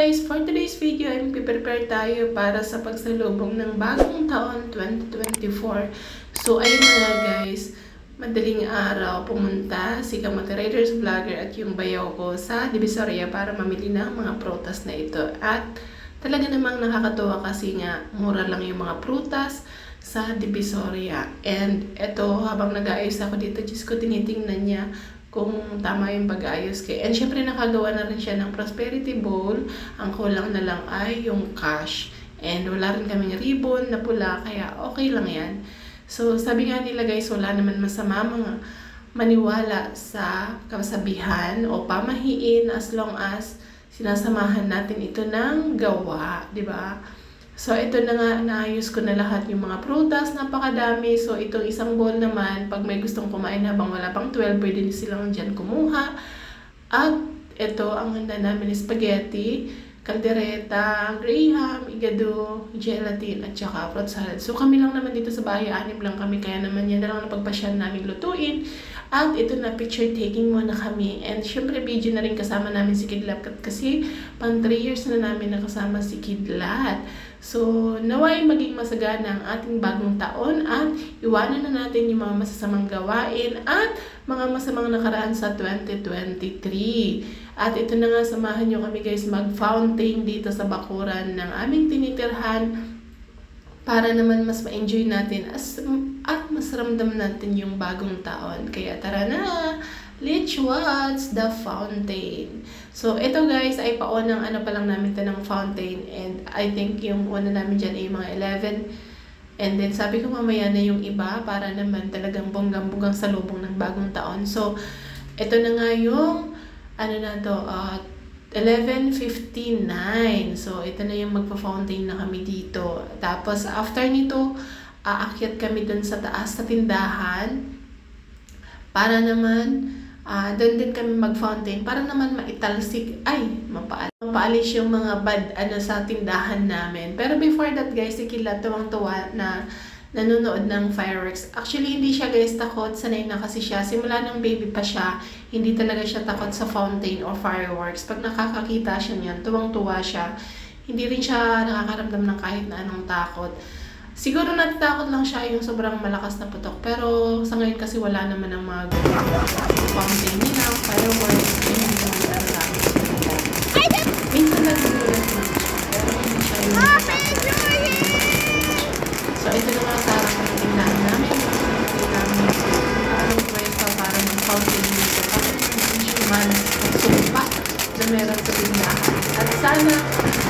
guys, for today's video ay prepare tayo para sa pagsalubong ng bagong taon 2024. So ayun na guys, madaling araw pumunta si Kamote Riders Vlogger at yung bayaw ko sa Divisoria para mamili ng mga prutas na ito. At talaga namang nakakatuwa kasi nga mura lang yung mga prutas sa Divisoria. And ito, habang nag-aayos ako dito, Diyos ko, tinitingnan niya kung tama yung pag-ayos kay. And syempre nakagawa na rin siya ng prosperity bowl. Ang kulang na lang ay yung cash. And wala rin kaming ribbon na pula, kaya okay lang yan. So sabi nga nila guys, wala naman masama mga maniwala sa kasabihan o pamahiin as long as sinasamahan natin ito ng gawa, di ba? So, ito na nga, naayos ko na lahat yung mga prutas, napakadami. So, itong isang bowl naman, pag may gustong kumain habang wala pang 12, pwede nyo silang dyan kumuha. At ito, ang handa namin is spaghetti, kaldereta, graham, igado, gelatin, at saka fruit salad. So, kami lang naman dito sa bahay, anim lang kami, kaya naman yan na lang napagpasyan namin lutuin. At ito na, picture taking muna kami. And syempre, video na rin kasama namin si Kidlat kasi pang 3 years na namin nakasama si Kidlat. So, naway maging masagana ang ating bagong taon at iwanan na natin yung mga masasamang gawain at mga masamang nakaraan sa 2023. At ito na nga, samahan nyo kami guys mag-fountain dito sa bakuran ng aming tinitirhan para naman mas ma-enjoy natin as, at mas ramdam natin yung bagong taon. Kaya tara na! Let's watch the fountain. So, ito guys, ay paunang ano pa lang namin ito ng fountain. And I think yung una namin dyan ay mga 11. And then, sabi ko mamaya na yung iba para naman talagang bonggang-bonggang salubong ng bagong taon. So, ito na nga yung, ano na to, uh, 11.59. So, ito na yung magpa-fountain na kami dito. Tapos, after nito, aakyat kami dun sa taas sa tindahan para naman uh, doon din kami mag-fountain para naman maitalsik, ay, mapaal mapaalis yung mga bad ano sa tindahan namin. Pero before that guys, si Kila tuwang-tuwa na nanonood ng fireworks. Actually, hindi siya guys takot. Sanay na kasi siya. Simula nung baby pa siya, hindi talaga siya takot sa fountain or fireworks. Pag nakakakita siya niyan, tuwang-tuwa siya. Hindi rin siya nakakaramdam ng kahit na anong takot. Siguro natatakot lang siya yung sobrang malakas na putok. Pero sa ngayon kasi wala naman ang mga fountain nila, fireworks, hindi naman magsumpa na